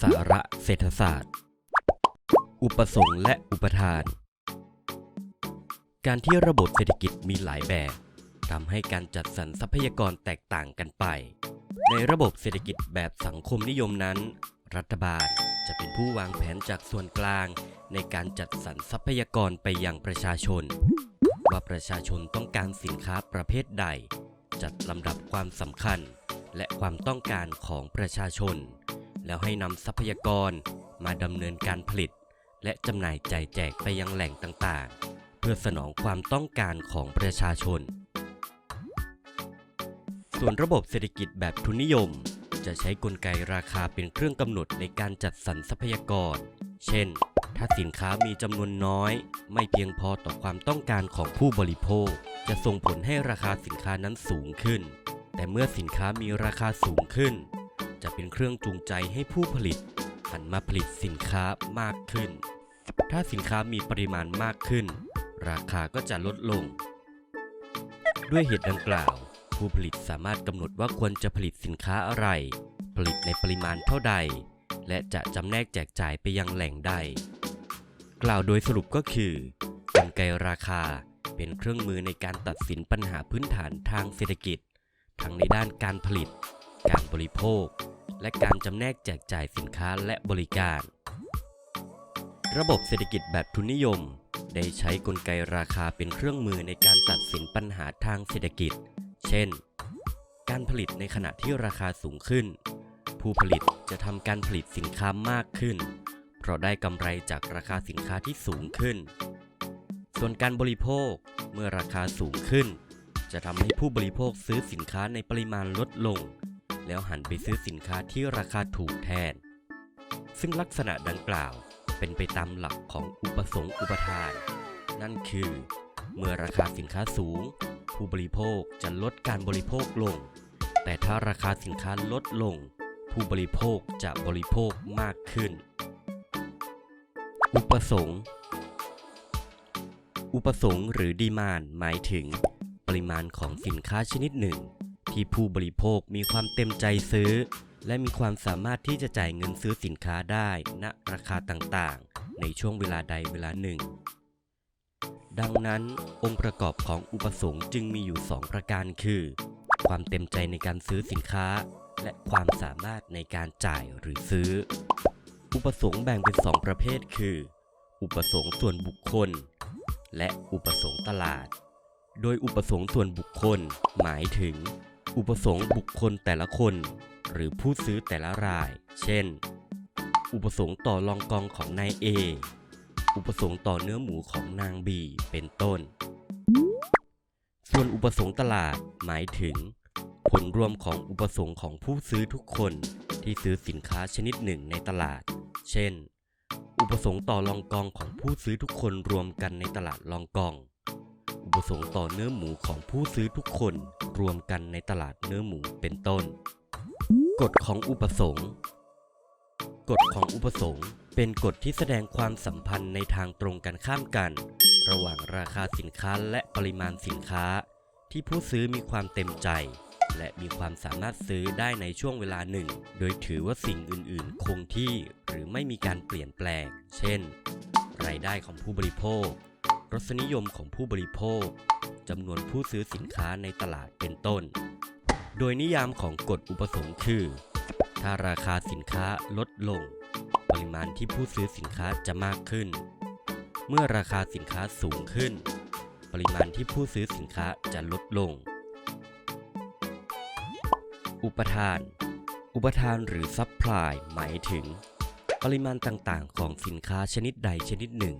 สาระเศรษฐศาสตร์ อุปสงค์และอุปทาน การที่ระบบเศรษฐกิจมีหลายแบบทำให้การจัดสรรทรัพยากรแตกต่างกันไป ในระบบเศรษฐกิจแบบสังคมนิยมนั้น รัฐบาลจะเป็นผู้วางแผนจากส่วนกลาง ในการจัดสรรทรัพยากรไปยังประชาชน ว่าประชาชนต้องการสินค้าประเภทใด จัดลำดับความสำคัญ และความต้องการของประชาชน แล้วให้นำทรัพยากรมาดำเนินการผลิต และจำหน่ายจ่ายแจกไปยังแหล่งต่างๆ เพื่อสนองความต้องการของประชาชน ส่วนระบบเศรษฐกิจแบบทุนนิยม จะใช้กลไกราคาเป็นเครื่องกำหนดในการจัดสรรทรัพยากร เช่น ถ้าสินค้ามีจำนวนน้อย ไม่เพียงพอต่อความต้องการของผู้บริโภค จะส่งผลให้ราคาสินค้านั้นสูงขึ้น แต่เมื่อสินค้ามีราคาสูงขึ้น จะเป็นเครื่องจูงใจให้ผู้ผลิต หันมาผลิตสินค้ามากขึ้น ถ้าสินค้ามีปริมาณมากขึ้น ราคาก็จะลดลง ด้วยเหตุดังกล่าว ผู้ผลิตสามารถกำหนดว่าควรจะผลิตสินค้าอะไร ผลิตในปริมาณเท่าใด และจะจำแนกแจกจ่ายไปยังแหล่งใด กล่าวโดยสรุปก็คือกลไกราคาเป็นเครื่องมือในการตัดสินปัญหาพื้นฐานทางเศรษฐกิจ ทั้งในด้านการผลิต การบริโภค และการจำแนกแจกจ่ายสินค้าและบริการ ระบบเศรษฐกิจแบบทุนนิยม ได้ใช้กลไกราคาเป็นเครื่องมือในการตัดสินปัญหาทางเศรษฐกิจ เช่น การผลิตในขณะที่ราคาสูงขึ้น ผู้ผลิตจะทำการผลิตสินค้ามากขึ้น เพราะได้กำไรจากราคาสินค้าที่สูงขึ้น ส่วนการบริโภคเมื่อราคาสูงขึ้น จะทำให้ผู้บริโภคซื้อสินค้าในปริมาณลดลง แล้วหันไปซื้อสินค้าที่ราคาถูกแทน ซึ่งลักษณะดังกล่าวเป็นไปตามหลักของอุปสงค์อุปทาน นั่นคือ เมื่อราคาสินค้าสูง ผู้บริโภคจะลดการบริโภคลง แต่ถ้าราคาสินค้าลดลง ผู้บริโภคจะบริโภคมากขึ้น อุปสงค์อุปสงค์หรือดีมานหมายถึง ปริมาณของสินค้าชนิดหนึ่ง ที่ผู้บริโภคมีความเต็มใจซื้อ และมีความสามารถที่จะจ่ายเงินซื้อสินค้าได้ณราคาต่างๆ ในช่วงเวลาใดเวลาหนึ่ง ดังนั้นองค์ประกอบของอุปสงค์จึงมีอยู่ 2 ประการคือ ความเต็มใจในการซื้อสินค้า และความสามารถในการจ่ายหรือซื้อ อุปสงค์แบ่งเป็น 2 ประเภทคือ อุปสงค์ส่วนบุคคล และอุปสงค์ตลาดโดยอุปสงค์ส่วนบุคคลหมายถึง อุปสงค์บุคคลแต่ละคน หรือผู้ซื้อแต่ละราย เช่น อุปสงค์ต่อรองกองของนาย A อุปสงค์ต่อเนื้อหมูของนาง B เป็นต้น ส่วนอุปสงค์ตลาดหมายถึง ผลรวมของอุปสงค์ของผู้ซื้อทุกคนที่ซื้อสินค้าชนิดหนึ่งในตลาด เช่น อุปสงค์ต่อรองกองของผู้ซื้อทุกคนรวมกันในตลาดรองกอง อุปสงค์ต่อเนื้อหมูของผู้ซื้อทุกคนรวมกันในตลาดเนื้อหมูเป็นต้น กฎของอุปสงค์ กฎของอุปสงค์เป็นกฎที่แสดงความสัมพันธ์ในทางตรงกันข้ามกัน ระหว่างราคาสินค้าและปริมาณสินค้า ที่ผู้ซื้อมีความเต็มใจ และมีความสามารถซื้อได้ในช่วงเวลาหนึ่ง โดยถือว่าสิ่งอื่น ๆ คงที่หรือไม่มีการเปลี่ยนแปลง เช่น รายได้ของผู้บริโภค รสนิยมของผู้บริโภคจำนวนผู้ซื้อสินค้าในตลาดเป็นต้น โดยนิยามของกฎอุปสงค์คือ ถ้าราคาสินค้าลดลง ปริมาณที่ผู้ซื้อสินค้าจะมากขึ้น เมื่อราคาสินค้าสูงขึ้น ปริมาณที่ผู้ซื้อสินค้าจะลดลง อุปทาน อุปทานหรือซัพพลายหมายถึง ปริมาณต่างๆ ของสินค้าชนิดใดชนิดหนึ่ง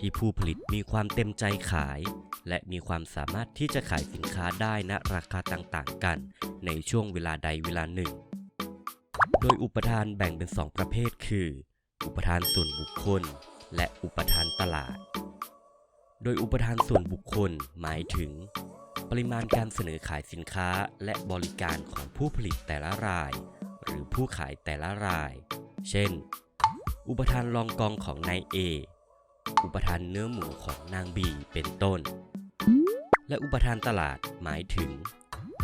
ที่ผู้ผลิตมีความเต็มใจขาย และมีความสามารถที่จะขายสินค้าได้ณราคาต่างๆ กัน ในช่วงเวลาใดเวลาหนึ่ง โดยอุปทานแบ่งเป็น 2 ประเภทคือ อุปทานส่วนบุคคล และอุปทานตลาด โดยอุปทานส่วนบุคคลหมายถึง ปริมาณการเสนอขายสินค้าและบริการของผู้ผลิตแต่ละราย หรือผู้ขายแต่ละราย เช่น อุปทานรองกองของนาย A อุปทานเนื้อหมูของนาง B เป็นต้น และอุปทานตลาดหมายถึง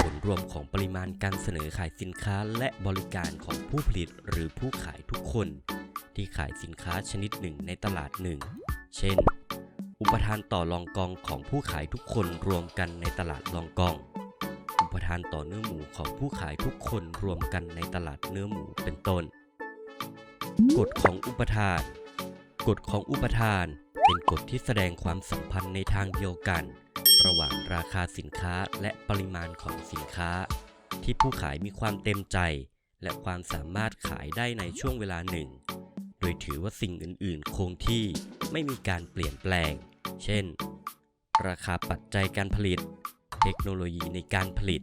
ผลรวมของปริมาณการเสนอขายสินค้าและบริการของผู้ผลิตหรือผู้ขายทุกคน ที่ขายสินค้าชนิดหนึ่งในตลาดหนึ่ง เช่น อุปทานต่อรองกองของผู้ขายทุกคนรวมกันในตลาดรองกองอุปทานต่อเนื้อหมูของผู้ขายทุกคนรวมกันในตลาดเนื้อหมูเป็นต้น กฎของอุปทาน กฎของอุปทาน เป็นกฎที่แสดงความสัมพันธ์ในทางเดียวกัน ระหว่างราคาสินค้าและปริมาณของสินค้า ที่ผู้ขายมีความเต็มใจ และความสามารถขายได้ในช่วงเวลาหนึ่ง โดยถือว่าสิ่งอื่นๆ คงที่ไม่มีการเปลี่ยนแปลง เช่น ราคาปัจจัยการผลิต เทคโนโลยีในการผลิต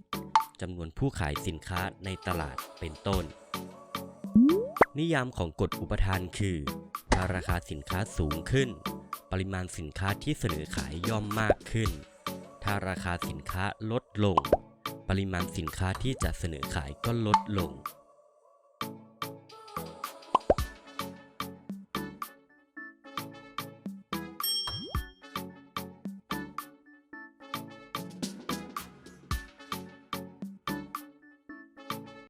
จำนวนผู้ขายสินค้าในตลาดเป็นต้น นิยามของกฎอุปทานคือ ถ้าราคาสินค้าสูงขึ้น ปริมาณสินค้าที่เสนอขายย่อมมากขึ้น ถ้าราคาสินค้าลดลง ปริมาณสินค้าที่จะเสนอขายก็ลดลง